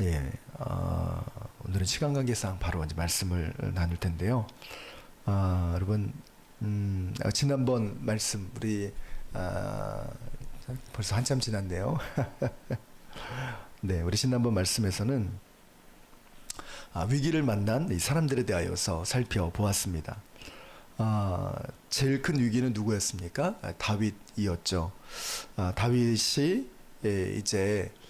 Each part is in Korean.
예, 어, 오늘은 시간 관계상 바로 이제 말씀을 나눌 텐데요. 아, 여러분, 음, 아, 지난번 말씀 우리 아, 벌써 한참 지났네요. 네, 우리 지난번 말씀에서는 아, 위기를 만난 이 사람들에 대하여서 살펴보았습니다. 아, 제일 큰 위기는 누구였습니까? 아, 다윗이었죠. 아, 다윗이 예, 이제 아,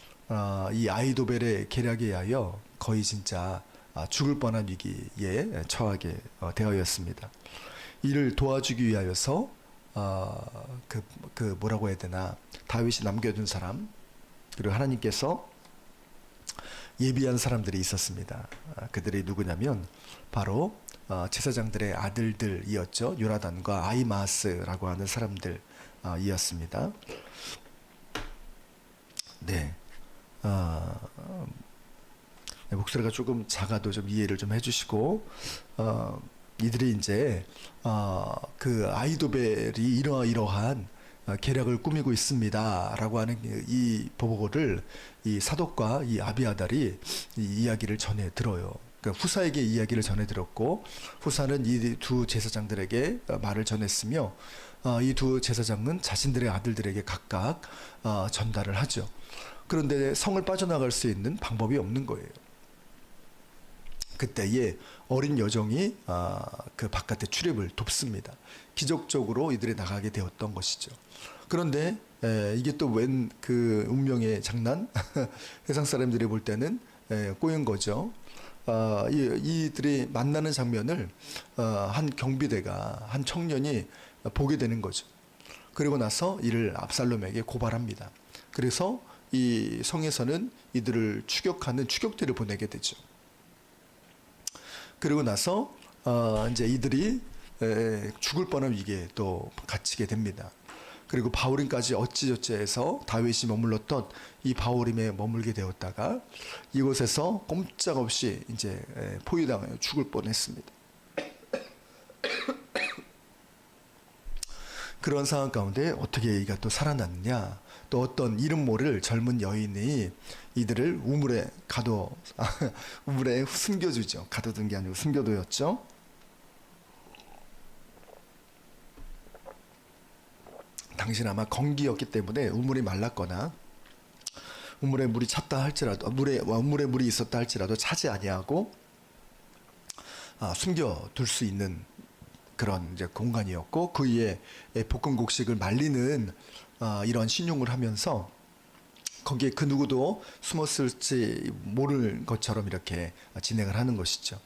이 아이도벨의 계략에 의하여 거의 진짜 아, 죽을 뻔한 위기에 처하게 어, 되어였습니다. 이를 도와주기 위하여서 어, 그, 그 뭐라고 해야 되나 다윗이 남겨둔 사람 그리고 하나님께서 예비한 사람들이 있었습니다. 아, 그들이 누구냐면 바로 어, 제사장들의 아들들이었죠. 요나단과 아이마스라고 하는 사람들이었습니다. 네. 어, 네, 목소리가 조금 작아도 좀 이해를 좀 해주시고 어, 이들이 이제 어, 그 아이도벨이 이러이러한 어, 계략을 꾸미고 있습니다라고 하는 이 보고를 이 사독과 이 아비아달이 이 이야기를 전해 들어요. 그러니까 후사에게 이야기를 전해 들었고 후사는 이 두 제사장들에게 어, 말을 전했으며 어, 이두 제사장은 자신들의 아들들에게 각각 어, 전달을 하죠. 그런데 성을 빠져나갈 수 있는 방법이 없는 거예요. 그때에 어린 여종이 아, 그 바깥에 출입을 돕습니다. 기적적으로 이들이 나가게 되었던 것이죠. 그런데 에, 이게 또 웬 그 운명의 장난? 세상 사람들이 볼 때는 에, 꼬인 거죠. 아, 이, 이들이 만나는 장면을 어, 한 경비대가 한 청년이 보게 되는 거죠. 그리고 나서 이를 압살롬에게 고발합니다. 그래서 이 성에서는 이들을 추격하는 추격대를 보내게 되죠. 그리고 나서 어, 이제 이들이 에, 죽을 뻔한 위기에 또 갇히게 됩니다. 그리고 바울임까지 어찌저찌해서 다윗이 머물렀던 이 바울임에 머물게 되었다가 이곳에서 꼼짝없이 이제 에, 포위당하여 죽을 뻔했습니다. 그런 상황 가운데 어떻게 이가 또 살아났느냐? 또 어떤 이름 모를 젊은 여인이 이들을 우물에 가둬 우물에 숨겨주죠. 가둬둔 게 아니고 숨겨두었죠. 당신 아마 건기였기 때문에 우물이 말랐거나 우물에 물이 찼다 할지라도 물에 우물에 물이 있었다 할지라도 차지 아니하고 아, 숨겨둘 수 있는 그런 이제 공간이었고 그 위에 볶은 곡식을 말리는 아, 이런 신용을 하면서 거기에 그 누구도 숨었을지 모를 것처럼 이렇게 진행을 하는 것이죠.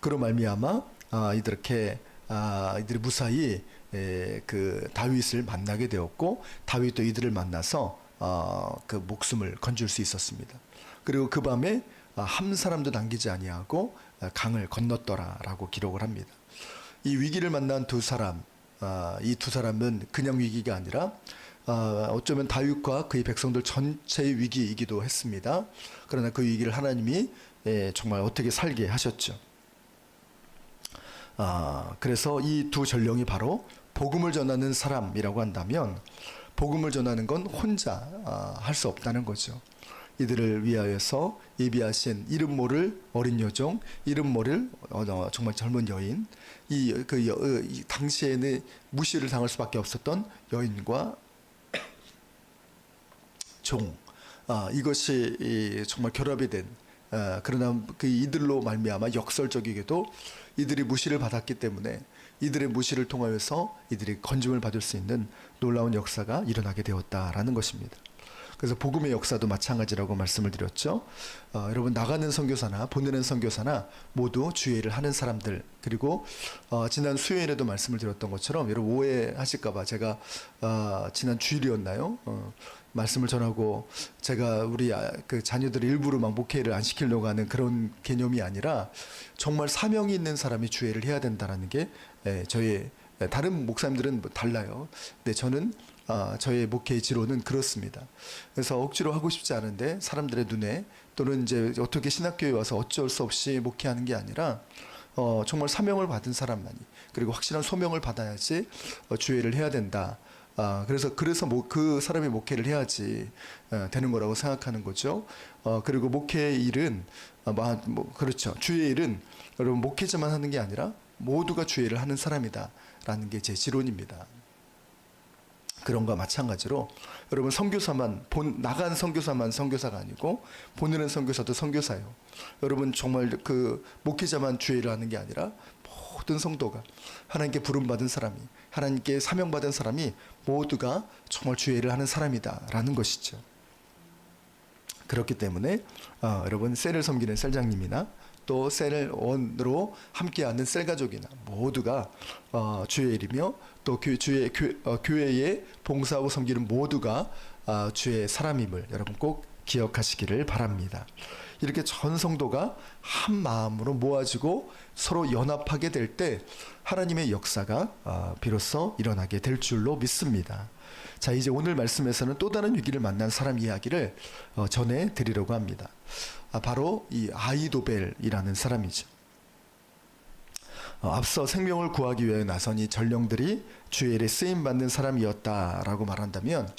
그로 말미암아 아, 이렇게 아, 이들이 무사히 에, 그 다윗을 만나게 되었고 다윗도 이들을 만나서 어, 그 목숨을 건질 수 있었습니다. 그리고 그 밤에 아, 한 사람도 남기지 아니하고 아, 강을 건넜더라라고 기록을 합니다. 이 위기를 만난 두 사람, 아, 이 두 사람은 그냥 위기가 아니라 아, 어쩌면 다윗과 그의 백성들 전체의 위기이기도 했습니다. 그러나 그 위기를 하나님이 예, 정말 어떻게 살게 하셨죠. 아, 그래서 이 두 전령이 바로 복음을 전하는 사람이라고 한다면 복음을 전하는 건 혼자 아, 할수 없다는 거죠. 이들을 위하여서 예비하신 이름 모를 어린 여종, 이름 모를 어, 어, 정말 젊은 여인, 이그 어, 이 당시에는 무시를 당할 수밖에 없었던 여인과 종, 아, 이것이 이 정말 결합이 된 아, 그러나 그 이들로 말미암아 역설적이게도 이들이 무시를 받았기 때문에 이들의 무시를 통하여서 이들이 건짐을 받을 수 있는 놀라운 역사가 일어나게 되었다라는 것입니다. 그래서 복음의 역사도 마찬가지라고 말씀을 드렸죠. 어, 여러분 나가는 선교사나 보내는 선교사나 모두 주의를 하는 사람들 그리고 어, 지난 수요일에도 말씀을 드렸던 것처럼 여러분 오해하실까봐 제가 어, 지난 주일이었나요? 어, 말씀을 전하고 제가 우리 아, 그 자녀들 일부러 막 목회를 안 시키려고 하는 그런 개념이 아니라 정말 사명이 있는 사람이 주의를 해야 된다라는 게 예, 저희 예, 다른 목사님들은 뭐 달라요. 근데 저는 아, 저의 목회의 지로는 그렇습니다. 그래서 억지로 하고 싶지 않은데 사람들의 눈에 또는 이제 어떻게 신학교에 와서 어쩔 수 없이 목회하는 게 아니라 어, 정말 사명을 받은 사람만이 그리고 확실한 소명을 받아야지 어, 주의를 해야 된다. 아, 그래서 그래서 뭐 그 사람이 목회를 해야지 어, 되는 거라고 생각하는 거죠. 어, 그리고 목회의 일은 어, 뭐, 뭐 그렇죠. 주의 일은 여러분 목회자만 하는 게 아니라 모두가 주의 일을 하는 사람이다라는 게 제 지론입니다. 그런 거 마찬가지로 여러분 선교사만 본 나간 선교사만 선교사가 아니고 보내는 선교사도 선교사예요. 여러분 정말 그 목회자만 주의 일을 하는 게 아니라 모든 성도가 하나님께 부름 받은 사람이 하나님께 사명 받은 사람이 모두가 정말 주의 일을 하는 사람이다라는 것이죠. 그렇기 때문에 어, 여러분 셀을 섬기는 셀장님이나 또 셀을 원으로 함께하는 셀 가족이나 모두가 어, 주의 일이며 또 교, 주의 교, 어, 교회에 봉사하고 섬기는 모두가 어, 주의 사람임을 여러분 꼭 기억하시기를 바랍니다. 이렇게 전 성도가 한 마음으로 모아지고 서로 연합하게 될 때 하나님의 역사가 어, 비로소 일어나게 될 줄로 믿습니다. 자 이제 오늘 말씀에서는 또 다른 위기를 만난 사람 이야기를 어, 전해 드리려고 합니다. 아, 바로 이 아이도벨이라는 사람이죠. 어, 앞서 생명을 구하기 위해 나선 이 전령들이 주의 일에 쓰임 받는 사람이었다라고 말한다면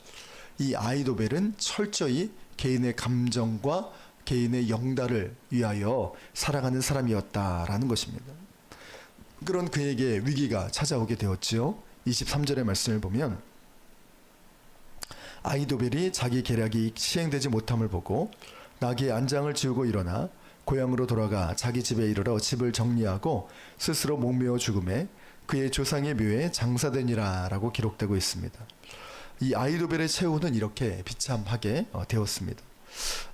이 아이도벨은 철저히 개인의 감정과 개인의 영달을 위하여 살아가는 사람이었다라는 것입니다. 그런 그에게 위기가 찾아오게 되었지요. 23절의 말씀을 보면 아이도벨이 자기 계략이 시행되지 못함을 보고 나귀의 안장을 지우고 일어나 고향으로 돌아가 자기 집에 이르러 집을 정리하고 스스로 목매어 죽음에 그의 조상의 묘에 장사되니라라고 기록되고 있습니다. 이 아이도벨의 최후는 이렇게 비참하게 어, 되었습니다.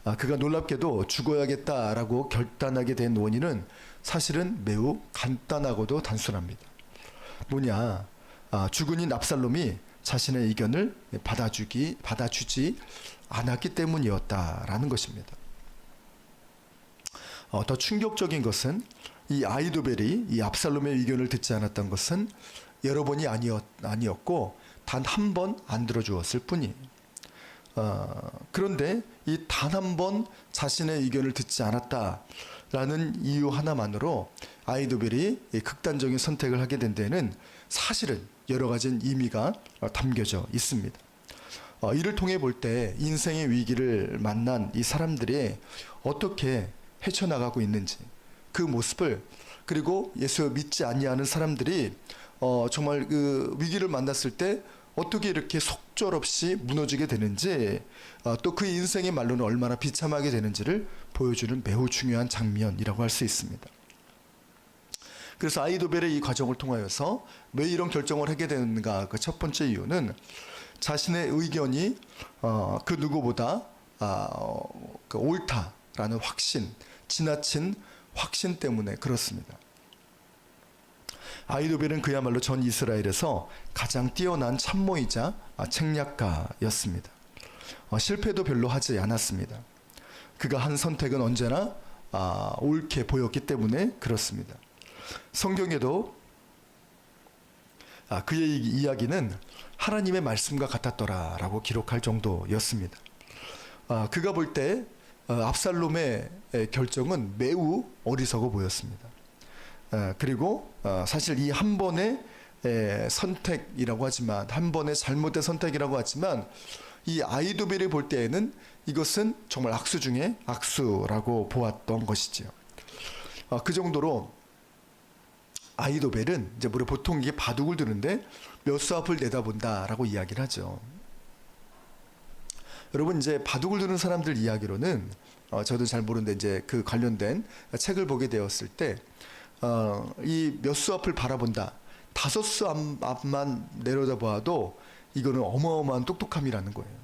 아, 그가 놀랍게도 죽어야겠다라고 결단하게 된 원인은 사실은 매우 간단하고도 단순합니다. 뭐냐? 아, 죽은이 납살롬이 자신의 의견을 받아주기 받아주지 않았기 때문이었다라는 것입니다. 어, 더 충격적인 것은 이 아이도벨이 이 압살롬의 의견을 듣지 않았던 것은 여러 번이 아니었, 아니었고 단 한 번 안 들어주었을 뿐이에요. 어, 그런데 이 단 한 번 자신의 의견을 듣지 않았다라는 이유 하나만으로 아이도벨이 이 극단적인 선택을 하게 된 데는 사실은 여러 가지 의미가 어, 담겨져 있습니다. 어, 이를 통해 볼 때 인생의 위기를 만난 이 사람들이 어떻게 헤쳐나가고 있는지 그 모습을 그리고 예수 믿지 아니하는 사람들이 어, 정말 그 위기를 만났을 때 어떻게 이렇게 속절없이 무너지게 되는지 어, 또그 인생의 말로는 얼마나 비참하게 되는지를 보여주는 매우 중요한 장면이라고 할 수 있습니다. 그래서 아이도벨의 이 과정을 통하여서 왜 이런 결정을 하게 되는가 그 첫 번째 이유는 자신의 의견이 어, 그 누구보다 아, 어, 그 옳다라는 확신, 지나친 확신 때문에 그렇습니다. 아이도벨은 그야말로 전 이스라엘에서 가장 뛰어난 참모이자 아, 책략가였습니다. 어, 실패도 별로 하지 않았습니다. 그가 한 선택은 언제나 아, 옳게 보였기 때문에 그렇습니다. 성경에도 아, 그의 이- 이야기는 하나님의 말씀과 같았더라라고 기록할 정도였습니다. 아, 그가 볼 때 압살롬의 에, 결정은 매우 어리석어 보였습니다. 아, 그리고 어, 사실 이 한 번의 에, 선택이라고 하지만 한 번의 잘못된 선택이라고 하지만 이 아이도벨이 볼 때에는 이것은 정말 악수 중에 악수라고 보았던 것이지요. 아, 그 정도로 아이도벨은 이제 우리 보통 이게 바둑을 두는데 몇 수 앞을 내다본다라고 이야기를 하죠. 여러분 이제 바둑을 두는 사람들 이야기로는 어, 저도 잘 모르는데 이제 그 관련된 책을 보게 되었을 때 어, 이몇 수 앞을 바라본다. 다섯 수 앞, 앞만 내려다봐도 이거는 어마어마한 똑똑함이라는 거예요.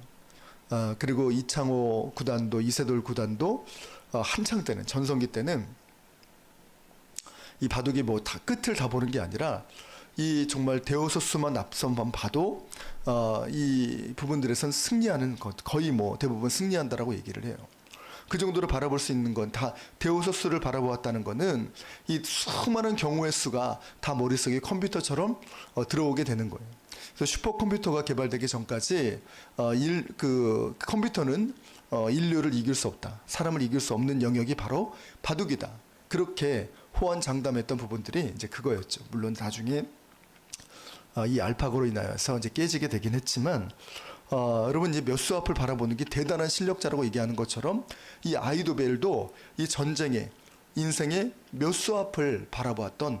어, 그리고 이창호 구단도 이세돌 구단도 어, 한창 때는 전성기 때는 이 바둑이 뭐 다 끝을 다 보는 게 아니라 이 정말 대오소수만 앞선만 봐도 어, 이 부분들에선 승리하는 것 거의 뭐 대부분 승리한다라고 얘기를 해요. 그 정도로 바라볼 수 있는 건다 대오소수를 바라보았다는 거는 이 수많은 경우의 수가 다 머릿속에 컴퓨터처럼 어, 들어오게 되는 거예요. 그래서 슈퍼컴퓨터가 개발되기 전까지 어, 일, 그 컴퓨터는 어, 인류를 이길 수 없다. 사람을 이길 수 없는 영역이 바로 바둑이다. 그렇게 호언장담했던 부분들이 이제 그거였죠. 물론 나중에 어, 이 알파고로 인하여서 이제 깨지게 되긴 했지만 어, 여러분 이제 몇 수 앞을 바라보는 게 대단한 실력자라고 얘기하는 것처럼 이 아이도벨도 이 전쟁에 인생의 몇 수 앞을 바라보았던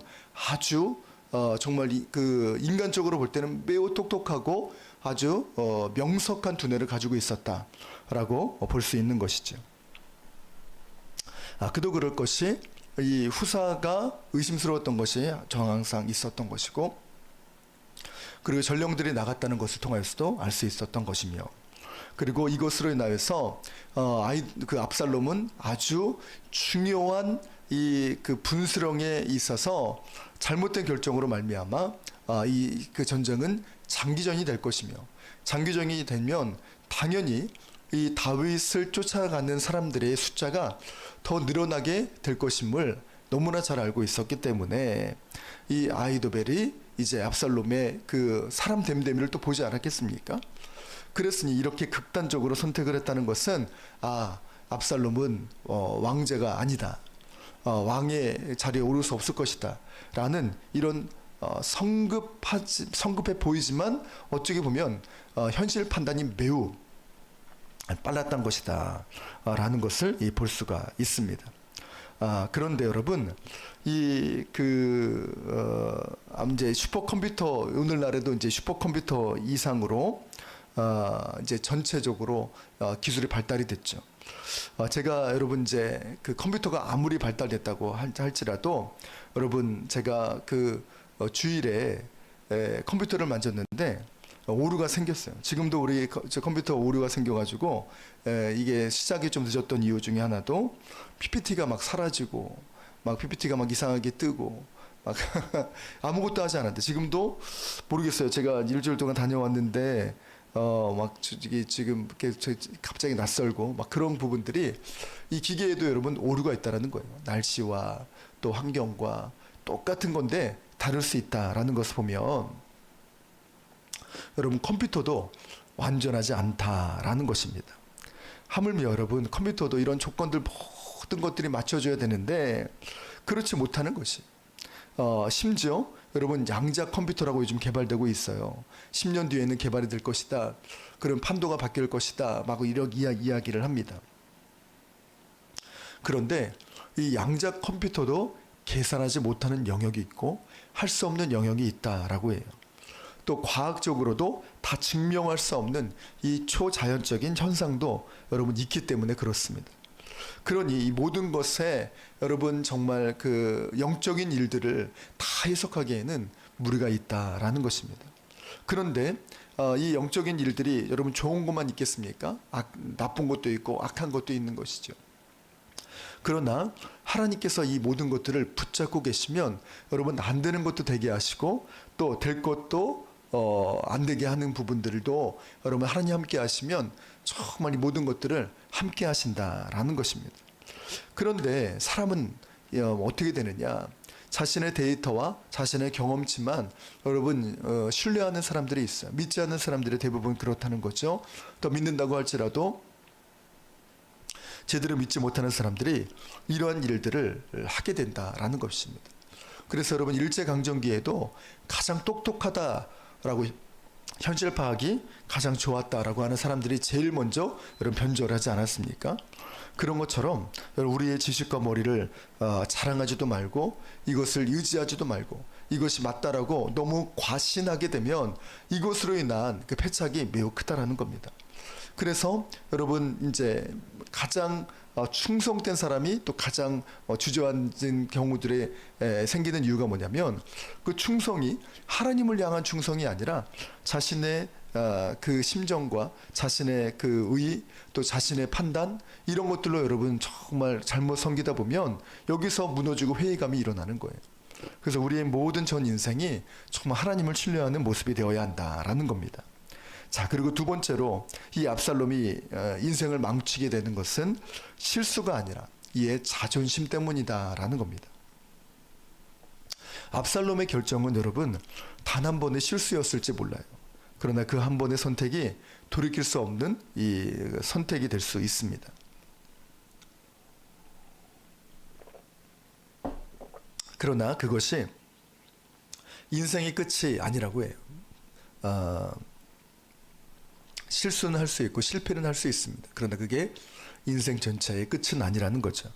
아주 어, 정말 이, 그 인간적으로 볼 때는 매우 똑똑하고 아주 어, 명석한 두뇌를 가지고 있었다라고 볼 수 있는 것이죠. 아, 그도 그럴 것이 이 후사가 의심스러웠던 것이 정황상 있었던 것이고 그리고 전령들이 나갔다는 것을 통하여서도 알 수 있었던 것이며 그리고 이것으로 인하여서 어, 아이 그 압살롬은 아주 중요한 이 그 분수령에 있어서 잘못된 결정으로 말미암아 아, 이그 전쟁은 장기전이 될 것이며 장기전이 되면 당연히 이 다윗을 쫓아가는 사람들의 숫자가 더 늘어나게 될 것임을 너무나 잘 알고 있었기 때문에 이 아이도벨이 이제 압살롬의 그 사람 됨됨이를 또 보지 않았겠습니까? 그랬으니 이렇게 극단적으로 선택을 했다는 것은 아 압살롬은 어, 왕제가 아니다. 어, 왕의 자리에 오를 수 없을 것이다 라는 이런 어, 성급하지 성급해 보이지만 어떻게 보면 어, 현실 판단이 매우 빨랐던 것이다 라는 것을 이볼 수가 있습니다. 아, 그런데 여러분 이 그 어, 이제 슈퍼컴퓨터 오늘날에도 이제 슈퍼컴퓨터 이상으로 어, 이제 전체적으로 어, 기술이 발달이 됐죠. 어, 제가 여러분 이제 그 컴퓨터가 아무리 발달됐다고 할- 할지라도 여러분 제가 그 어, 주일에 에, 컴퓨터를 만졌는데 어, 오류가 생겼어요. 지금도 우리 컴퓨터 오류가 생겨가지고 에, 이게 시작이 좀 늦었던 이유 중에 하나도 PPT가 막 사라지고 막 PPT가 막 이상하게 뜨고 막 아무것도 하지 않았는데 지금도 모르겠어요. 제가 일주일 동안 다녀왔는데 어막 지금 갑자기 낯설고 막 그런 부분들이 이 기계에도 여러분 오류가 있다라는 거예요. 날씨와 또 환경과 똑같은 건데 다를 수 있다라는 것을 보면 여러분 컴퓨터도 완전하지 않다라는 것입니다. 하물며 여러분 컴퓨터도 이런 조건들 모든 것들이 맞춰줘야 되는데 그렇지 못하는 것이 어, 심지어 여러분 양자 컴퓨터라고 요즘 개발되고 있어요. 10년 뒤에는 개발이 될 것이다. 그런 판도가 바뀔 것이다. 막 이런 이야, 이야기를 합니다. 그런데 이 양자 컴퓨터도 계산하지 못하는 영역이 있고 할 수 없는 영역이 있다라고 해요. 또 과학적으로도 다 증명할 수 없는 이 초자연적인 현상도 여러분 있기 때문에 그렇습니다. 그러니 이 모든 것에 여러분 정말 그 영적인 일들을 다 해석하기에는 무리가 있다라는 것입니다. 그런데 어, 이 영적인 일들이 여러분 좋은 것만 있겠습니까? 악, 나쁜 것도 있고 악한 것도 있는 것이죠. 그러나 하나님께서 이 모든 것들을 붙잡고 계시면 여러분 안 되는 것도 되게 하시고 또 될 것도 어, 안 되게 하는 부분들도 여러분 하나님 함께 하시면 정말 이 모든 것들을 함께 하신다라는 것입니다. 그런데 사람은 어, 어떻게 되느냐? 자신의 데이터와 자신의 경험치만 여러분 어, 신뢰하는 사람들이 있어요. 믿지 않는 사람들이 대부분 그렇다는 거죠. 또 믿는다고 할지라도 제대로 믿지 못하는 사람들이 이러한 일들을 하게 된다라는 것입니다. 그래서 여러분 일제 강점기에도 가장 똑똑하다 라고 현실 파악이 가장 좋았다라고 하는 사람들이 제일 먼저 여러분 변조를 하지 않았습니까? 그런 것처럼 우리의 지식과 머리를 어, 자랑하지도 말고 이것을 의지하지도 말고 이것이 맞다라고 너무 과신하게 되면 이것으로 인한 그 패착이 매우 크다라는 겁니다. 그래서 여러분 이제 가장 어, 충성된 사람이 또 가장 어, 주저앉은 경우들에 에, 생기는 이유가 뭐냐면 그 충성이 하나님을 향한 충성이 아니라 자신의 어, 그 심정과 자신의 그 의, 또 자신의 판단 이런 것들로 여러분 정말 잘못 섬기다 보면 여기서 무너지고 회의감이 일어나는 거예요. 그래서 우리의 모든 전 인생이 정말 하나님을 신뢰하는 모습이 되어야 한다라는 겁니다. 자, 그리고 두 번째로 이 압살롬이 어, 인생을 망치게 되는 것은 실수가 아니라 이의 자존심 때문이다라는 겁니다. 압살롬의 결정은 여러분 단 한 번의 실수였을지 몰라요. 그러나 그 한 번의 선택이 돌이킬 수 없는 이 선택이 될 수 있습니다. 그러나 그것이 인생의 끝이 아니라고 해요. 어, 실수는 할 수 있고 실패는 할 수 있습니다. 그러나 그게 인생 전체의 끝은 아니라는 거죠.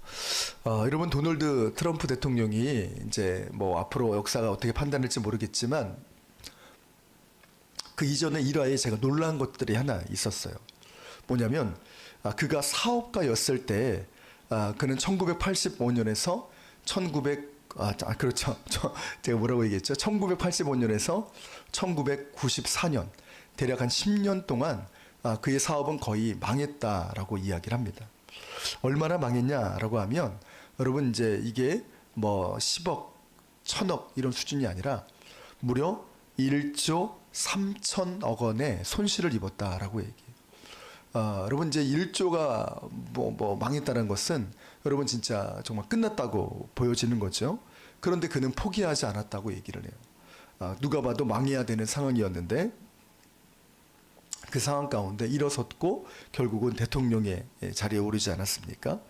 어, 여러분 도널드 트럼프 대통령이 이제 뭐 앞으로 역사가 어떻게 판단할지 모르겠지만 그 이전에 일화에 제가 놀란 것들이 하나 있었어요. 뭐냐면 아, 그가 사업가였을 때 아, 그는 1985년에서 1900 아, 아, 그렇죠. 저, 제가 뭐라고 얘기했죠? 1985년에서 1994년 대략 한 10년 동안 아, 그의 사업은 거의 망했다라고 이야기를 합니다. 얼마나 망했냐라고 하면 여러분 이제 이게 뭐 10억, 1000억 이런 수준이 아니라 무려 1조 3천억 원의 손실을 입었다라고 얘기해요. 아, 여러분 이제 1조가 뭐, 뭐 망했다는 것은 여러분 진짜 정말 끝났다고 보여지는 거죠. 그런데 그는 포기하지 않았다고 얘기를 해요. 아, 누가 봐도 망해야 되는 상황이었는데 그 상황 가운데 일어섰고 결국은 대통령의 자리에 오르지 않았습니까?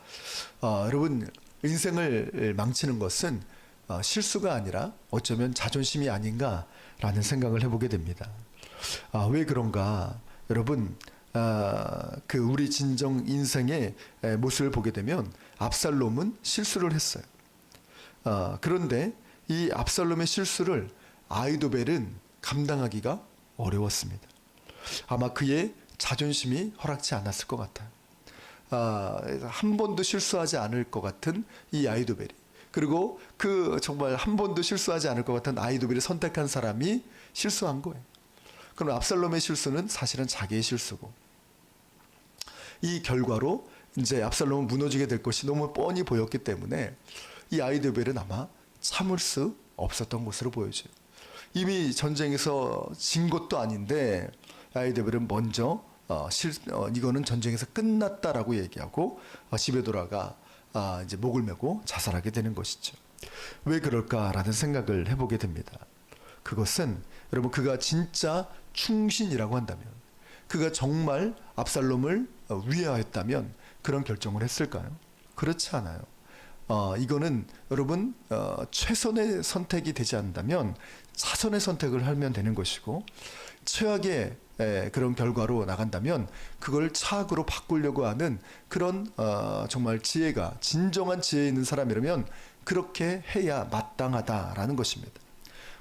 아, 여러분 인생을 망치는 것은 아, 실수가 아니라 어쩌면 자존심이 아닌가라는 생각을 해보게 됩니다. 아, 왜 그런가? 여러분 아, 그 우리 진정 인생의 에, 모습을 보게 되면 압살롬은 실수를 했어요. 아, 그런데 이 압살롬의 실수를 아이도벨은 감당하기가 어려웠습니다. 아마 그의 자존심이 허락지 않았을 것 같아요. 아, 한 번도 실수하지 않을 것 같은 이 아이도벨이 그리고 그 정말 한 번도 실수하지 않을 것 같은 아이도벨이 선택한 사람이 실수한 거예요. 그럼 압살롬의 실수는 사실은 자기의 실수고 이 결과로 이제 압살롬은 무너지게 될 것이 너무 뻔히 보였기 때문에 이 아이도벨은 아마 참을 수 없었던 것으로 보여져요. 이미 전쟁에서 진 것도 아닌데 아이도벨은 먼저 어, 실, 어, 이거는 전쟁에서 끝났다라고 얘기하고 어, 집에 돌아가 아, 이제 목을 메고 자살하게 되는 것이죠. 왜 그럴까라는 생각을 해보게 됩니다. 그것은 여러분 그가 진짜 충신이라고 한다면 그가 정말 압살롬을 어, 위하였다면 그런 결정을 했을까요? 그렇지 않아요. 어, 이거는 여러분 어, 최선의 선택이 되지 않는다면 차선의 선택을 하면 되는 것이고 최악의 에, 그런 결과로 나간다면 그걸 차악으로 바꾸려고 하는 그런 어, 정말 지혜가 진정한 지혜 있는 사람이라면 그렇게 해야 마땅하다라는 것입니다.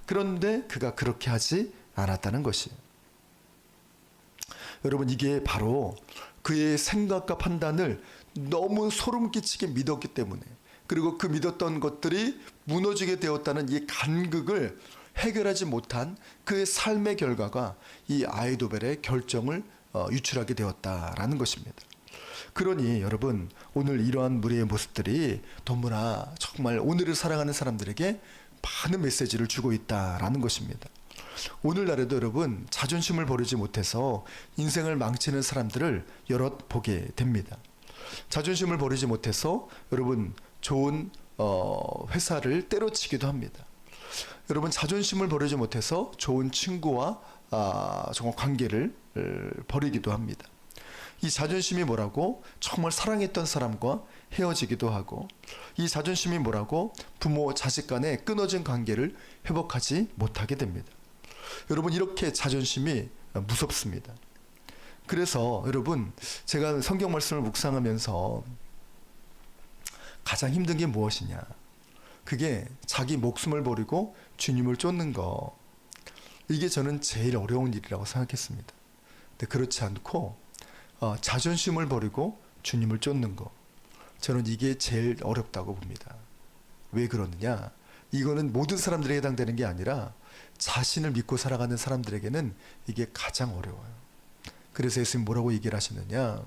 그런데 그가 그렇게 하지 않았다는 것이에요. 여러분 이게 바로 그의 생각과 판단을 너무 소름 끼치게 믿었기 때문에 그리고 그 믿었던 것들이 무너지게 되었다는 이 간극을 해결하지 못한 그의 삶의 결과가 이 아이도벨의 결정을 어, 유출하게 되었다라는 것입니다. 그러니 여러분 오늘 이러한 무리의 모습들이 너무나 정말 오늘을 살아가는 사람들에게 많은 메시지를 주고 있다라는 것입니다. 오늘날에도 여러분 자존심을 버리지 못해서 인생을 망치는 사람들을 여럿 보게 됩니다. 자존심을 버리지 못해서 여러분 좋은 어, 회사를 때려치기도 합니다. 여러분 자존심을 버리지 못해서 좋은 친구와 아, 정말 관계를 어, 버리기도 합니다. 이 자존심이 뭐라고 정말 사랑했던 사람과 헤어지기도 하고 이 자존심이 뭐라고 부모 자식 간의 끊어진 관계를 회복하지 못하게 됩니다. 여러분 이렇게 자존심이 무섭습니다. 그래서 여러분 제가 성경 말씀을 묵상하면서 가장 힘든 게 무엇이냐? 그게 자기 목숨을 버리고 주님을 쫓는 거. 이게 저는 제일 어려운 일이라고 생각했습니다. 근데 그렇지 않고 어, 자존심을 버리고 주님을 쫓는 거. 저는 이게 제일 어렵다고 봅니다. 왜 그러느냐? 이거는 모든 사람들에게 해당되는 게 아니라 자신을 믿고 살아가는 사람들에게는 이게 가장 어려워요. 그래서 예수님 뭐라고 얘기를 하시느냐?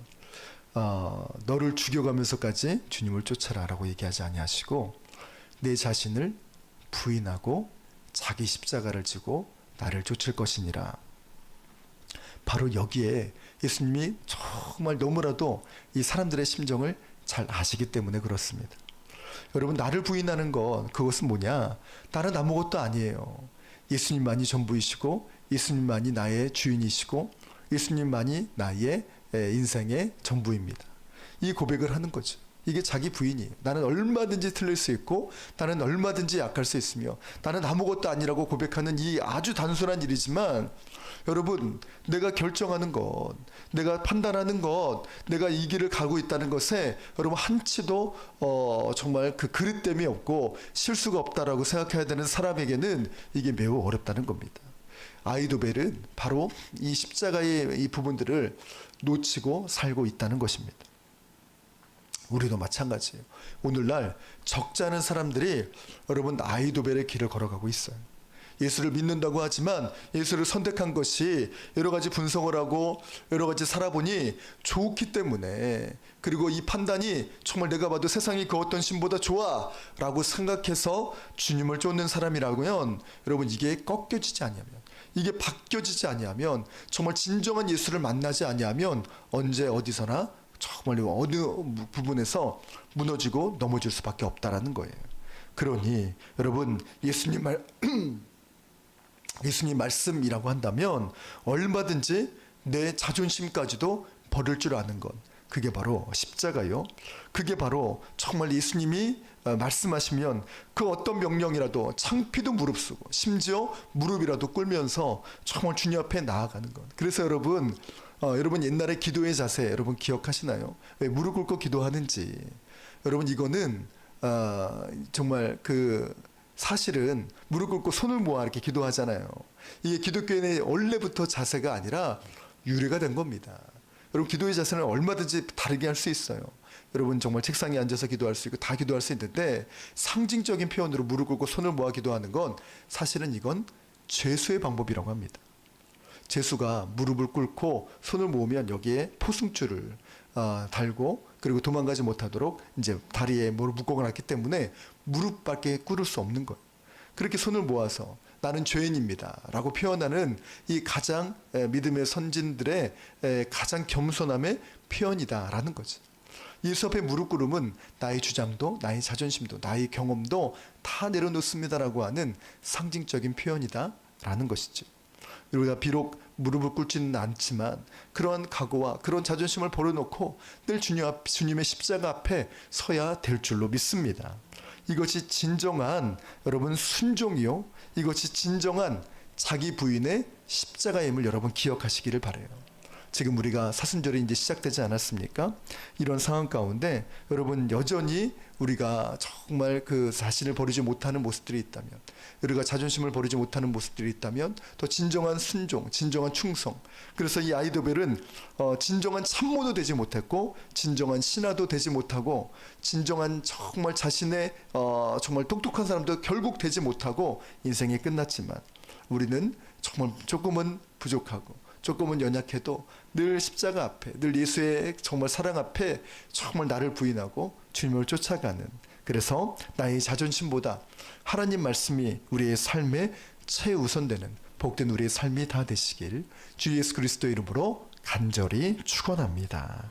어, 너를 죽여가면서까지 주님을 쫓아라라고 얘기하지 아니하시고 내 자신을 부인하고 자기 십자가를 지고 나를 쫓을 것이니라. 바로 여기에 예수님이 정말 너무나도 이 사람들의 심정을 잘 아시기 때문에 그렇습니다. 여러분 나를 부인하는 것 그것은 뭐냐? 나는 아무것도 아니에요. 예수님만이 전부이시고 예수님만이 나의 주인이시고 예수님만이 나의 인생의 전부입니다. 이 고백을 하는 거죠. 이게 자기 부인이에요. 나는 얼마든지 틀릴 수 있고 나는 얼마든지 약할 수 있으며 나는 아무것도 아니라고 고백하는 이 아주 단순한 일이지만 여러분, 내가 결정하는 것, 내가 판단하는 것, 내가 이 길을 가고 있다는 것에 여러분 한치도 어, 정말 그 그릇됨이 없고 실수가 없다라고 생각해야 되는 사람에게는 이게 매우 어렵다는 겁니다. 아이도벨은 바로 이 십자가의 이 부분들을 놓치고 살고 있다는 것입니다. 우리도 마찬가지예요. 오늘날 않은 사람들이 여러분 아이도벨의 길을 걸어가고 있어요. 예수를 믿는다고 하지만 예수를 선택한 것이 여러 가지 분석을 하고 여러 가지 살아보니 좋기 때문에 그리고 이 판단이 정말 내가 봐도 세상이 그 어떤 신보다 좋아 라고 생각해서 주님을 쫓는 사람이라면 여러분 이게 꺾여지지 아니하면 이게 바뀌어지지 아니하면 정말 진정한 예수를 만나지 아니하면 언제 어디서나 정말 어느 부분에서 무너지고 넘어질 수밖에 없다라는 거예요. 그러니 여러분 예수님 말 예수님 말씀이라고 한다면 얼마든지 내 자존심까지도 버릴 줄 아는 것. 그게 바로 십자가요. 그게 바로 정말 예수님이 어, 말씀하시면 그 어떤 명령이라도 창피도 무릅쓰고 심지어 무릎이라도 꿇면서 정말 주님 앞에 나아가는 것. 그래서 여러분 어, 여러분 옛날에 기도의 자세 여러분 기억하시나요? 왜 무릎 꿇고 기도하는지 여러분 이거는 어, 정말 그 사실은 무릎 꿇고 손을 모아 이렇게 기도하잖아요. 이게 기독교인의 원래부터 자세가 아니라 유래가 된 겁니다. 여러분 기도의 자세는 얼마든지 다르게 할 수 있어요. 여러분 정말 책상에 앉아서 기도할 수 있고 다 기도할 수 있는데 상징적인 표현으로 무릎 꿇고 손을 모아 기도하는 건 사실은 이건 죄수의 방법이라고 합니다. 제수가 무릎을 꿇고 손을 모으면 여기에 포승줄을 어, 달고 그리고 도망가지 못하도록 이제 다리에 뭐를 묶어놨기 때문에 무릎밖에 꿇을 수 없는 거예요. 그렇게 손을 모아서 나는 죄인입니다 라고 표현하는 이 가장 에, 믿음의 선진들의 에, 가장 겸손함의 표현이다라는 거죠. 예수 앞에 무릎 꿇음은 나의 주장도 나의 자존심도 나의 경험도 다 내려놓습니다라고 하는 상징적인 표현이다라는 것이죠. 우리가 비록 무릎을 꿇지는 않지만 그러한 각오와 그런 자존심을 버려놓고 늘 주님 앞, 주님의 십자가 앞에 서야 될 줄로 믿습니다. 이것이 진정한 여러분 순종이요. 이것이 진정한 자기 부인의 십자가임을 여러분 기억하시기를 바래요. 지금 우리가 사순절이 이제 시작되지 않았습니까? 이런 상황 가운데 여러분 여전히 우리가 정말 그 자신을 버리지 못하는 모습들이 있다면, 우리가 자존심을 버리지 못하는 모습들이 있다면, 더 진정한 순종, 진정한 충성. 그래서 이 아이도벨은 어, 진정한 참모도 되지 못했고, 진정한 신하도 되지 못하고, 진정한 정말 자신의 어, 정말 똑똑한 사람도 결국 되지 못하고 인생이 끝났지만, 우리는 정말 조금은 부족하고 조금은 연약해도 늘 십자가 앞에 늘 예수의 정말 사랑 앞에 정말 나를 부인하고 주님을 쫓아가는 그래서 나의 자존심보다 하나님 말씀이 우리의 삶에 최우선되는 복된 우리의 삶이 다 되시길 주 예수 그리스도 이름으로 간절히 축원합니다.